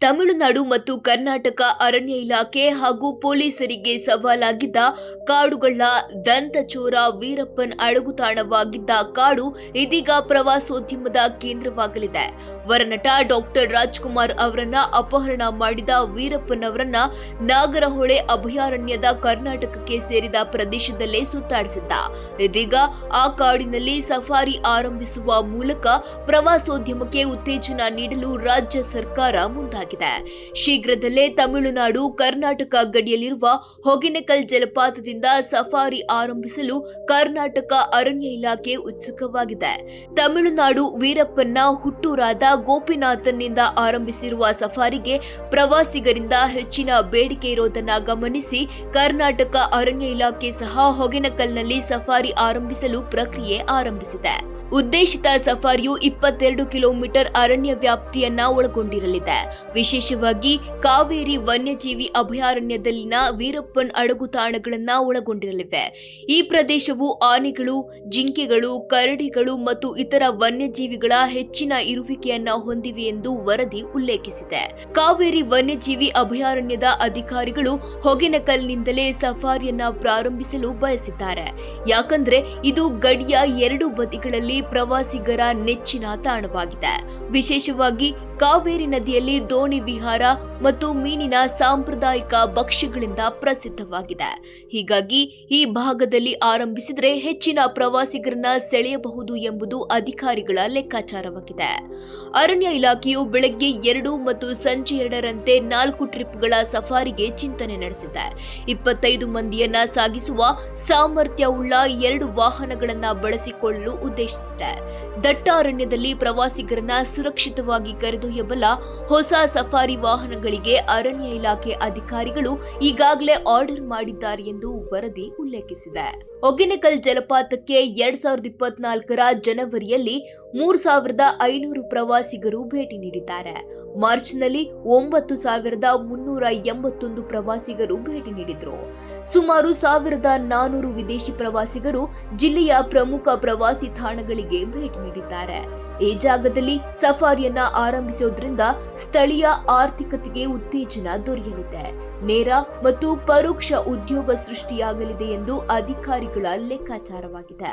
ತಮಿಳುನಾಡು ಮತ್ತು ಕರ್ನಾಟಕ ಅರಣ್ಯ ಇಲಾಖೆ ಹಾಗೂ ಪೊಲೀಸರಿಗೆ ಸವಾಲಾಗಿದ್ದ ಕಾಡುಗಳ ದಂತಚೋರ ವೀರಪ್ಪನ್ ಅಡಗುತಾಣವಾಗಿದ್ದ ಕಾಡು ಇದೀಗ ಪ್ರವಾಸೋದ್ಯಮದ ಕೇಂದ್ರವಾಗಲಿದೆ. ವರನಟ ಡಾಕ್ಟರ್ ರಾಜ್ಕುಮಾರ್ ಅವರನ್ನ ಅಪಹರಣ ಮಾಡಿದ ವೀರಪ್ಪನ್ ಅವರನ್ನ ನಾಗರಹೊಳೆ ಅಭಯಾರಣ್ಯದ ಕರ್ನಾಟಕಕ್ಕೆ ಸೇರಿದ ಪ್ರದೇಶದಲ್ಲೇ ಸುತ್ತಾಡಿಸಿದ್ದ. ಇದೀಗ ಆ ಕಾಡಿನಲ್ಲಿ ಸಫಾರಿ ಆರಂಭಿಸುವ ಮೂಲಕ ಪ್ರವಾಸೋದ್ಯಮಕ್ಕೆ ಉತ್ತೇಜನ ನೀಡಲು ರಾಜ್ಯ ಸರ್ಕಾರ ಮುಂದಾಗಿದೆ. ಶೀಘ್ರದಲ್ಲೇ ತಮಿಳುನಾಡು, ಕರ್ನಾಟಕ ಗಡಿಯಲ್ಲಿರುವ ಹೊಗೆನಕಲ್ ಜಲಪಾತದಿಂದ ಸಫಾರಿ ಆರಂಭಿಸಲು ಕರ್ನಾಟಕ ಅರಣ್ಯ ಇಲಾಖೆ ಉತ್ಸುಕವಾಗಿದೆ. ತಮಿಳುನಾಡು ವೀರಪ್ಪನ ಹುಟ್ಟೂರಾದ ಗೋಪಿನಾಥನ್ನಿಂದ ಆರಂಭಿಸಿರುವ ಸಫಾರಿಗೆ ಪ್ರವಾಸಿಗರಿಂದ ಹೆಚ್ಚಿನ ಬೇಡಿಕೆ ಇರೋದನ್ನ ಗಮನಿಸಿ ಕರ್ನಾಟಕ ಅರಣ್ಯ ಇಲಾಖೆ ಸಹ ಹೊಗೆನಕಲ್ನಲ್ಲಿ ಸಫಾರಿ ಆರಂಭಿಸಲು ಪ್ರಕ್ರಿಯೆ ಆರಂಭಿಸಿದೆ. ಉದ್ದೇಶಿತ ಸಫಾರಿಯು ಇಪ್ಪತ್ತೆರಡು ಕಿಲೋಮೀಟರ್ ಅರಣ್ಯ ವ್ಯಾಪ್ತಿಯನ್ನ ಒಳಗೊಂಡಿರಲಿದೆ. ವಿಶೇಷವಾಗಿ ಕಾವೇರಿ ವನ್ಯಜೀವಿ ಅಭಯಾರಣ್ಯದಲ್ಲಿನ ವೀರಪ್ಪನ್ ಅಡಗುತಾಣಗಳನ್ನ ಒಳಗೊಂಡಿರಲಿವೆ. ಈ ಪ್ರದೇಶವು ಆನೆಗಳು, ಜಿಂಕೆಗಳು, ಕರಡಿಗಳು ಮತ್ತು ಇತರ ವನ್ಯಜೀವಿಗಳ ಹೆಚ್ಚಿನ ಇರುವಿಕೆಯನ್ನ ಹೊಂದಿವೆ ಎಂದು ವರದಿ ಉಲ್ಲೇಖಿಸಿದೆ. ಕಾವೇರಿ ವನ್ಯಜೀವಿ ಅಭಯಾರಣ್ಯದ ಅಧಿಕಾರಿಗಳು ಹೊಗೆನಕಲ್ನಿಂದಲೇ ಸಫಾರಿಯನ್ನ ಪ್ರಾರಂಭಿಸಲು ಬಯಸಿದ್ದಾರೆ. ಯಾಕಂದ್ರೆ ಇದು ಗಡಿಯ ಎರಡು ಬದಿಗಳಲ್ಲಿ ಪ್ರವಾಸಿಗರ ನೆಚ್ಚಿನ ತಾಣವಾಗಿದೆ. ವಿಶೇಷವಾಗಿ ಕಾವೇರಿ ನದಿಯಲ್ಲಿ ದೋಣಿ ವಿಹಾರ ಮತ್ತು ಮೀನಿನ ಸಾಂಪ್ರದಾಯಿಕ ಭಕ್ಷ್ಯಗಳಿಂದ ಪ್ರಸಿದ್ಧವಾಗಿದೆ. ಹೀಗಾಗಿ ಈ ಭಾಗದಲ್ಲಿ ಆರಂಭಿಸಿದರೆ ಹೆಚ್ಚಿನ ಪ್ರವಾಸಿಗರನ್ನ ಸೆಳೆಯಬಹುದು ಎಂಬುದು ಅಧಿಕಾರಿಗಳ ಲೆಕ್ಕಾಚಾರವಾಗಿದೆ. ಅರಣ್ಯ ಇಲಾಖೆಯು ಬೆಳಗ್ಗೆ ಎರಡು ಮತ್ತು ಸಂಜೆ ಎರಡರಂತೆ ನಾಲ್ಕು ಟ್ರಿಪ್ಗಳ ಸಫಾರಿಗೆ ಚಿಂತನೆ ನಡೆಸಿದೆ. ಇಪ್ಪತ್ತೈದು ಮಂದಿಯನ್ನ ಸಾಗಿಸುವ ಸಾಮರ್ಥ್ಯವುಳ್ಳ ಎರಡು ವಾಹನಗಳನ್ನ ಬಳಸಿಕೊಳ್ಳಲು ಉದ್ದೇಶಿಸಿದೆ. ದಟ್ಟ ಅರಣ್ಯದಲ್ಲಿ ಪ್ರವಾಸಿಗರನ್ನ ಸುರಕ್ಷಿತವಾಗಿ ಕರೆದೊಯ್ಯಬಲ್ಲ ಹೊಸ ಸಫಾರಿ ವಾಹನಗಳಿಗೆ ಅರಣ್ಯ ಇಲಾಖೆ ಅಧಿಕಾರಿಗಳು ಈಗಾಗಲೇ ಆರ್ಡರ್ ಮಾಡಿದ್ದಾರೆ ಎಂದು ವರದಿ ಉಲ್ಲೇಖಿಸಿದೆ. ಒಗೆನಕಲ್ ಜಲಪಾತಕ್ಕೆ ಎರಡ್ ಸಾವಿರದ ಇಪ್ಪತ್ನಾಲ್ಕರ ಜನವರಿಯಲ್ಲಿ ಮೂರ್ ಸಾವಿರದ ಐನೂರು ಪ್ರವಾಸಿಗರು ಭೇಟಿ ನೀಡಿದ್ದಾರೆ. ಮಾರ್ಚ್ನಲ್ಲಿ ಒಂಬತ್ತು ಸಾವಿರದ ಮುನ್ನೂರ ಎಂಬತ್ತೊಂದು ಪ್ರವಾಸಿಗರು ಭೇಟಿ ನೀಡಿದ್ರು. ಸುಮಾರು ಸಾವಿರದ ನಾನೂರು ವಿದೇಶಿ ಪ್ರವಾಸಿಗರು ಜಿಲ್ಲೆಯ ಪ್ರಮುಖ ಪ್ರವಾಸಿ ತಾಣಗಳಿಗೆ ಭೇಟಿ ನೀಡಿದ್ದಾರೆ. ಈ ಜಾಗದಲ್ಲಿ ಸಫಾರಿಯನ್ನ ಆರಂಭಿಸೋದ್ರಿಂದ ಸ್ಥಳೀಯ ಆರ್ಥಿಕತೆಗೆ ಉತ್ತೇಜನ ದೊರೆಯಲಿದೆ. ನೇರ ಮತ್ತು ಪರೋಕ್ಷ ಉದ್ಯೋಗ ಸೃಷ್ಟಿಯಾಗಲಿದೆ ಎಂದು ಅಧಿಕಾರಿಗಳ ಲೆಕ್ಕಾಚಾರವಾಗಿದೆ.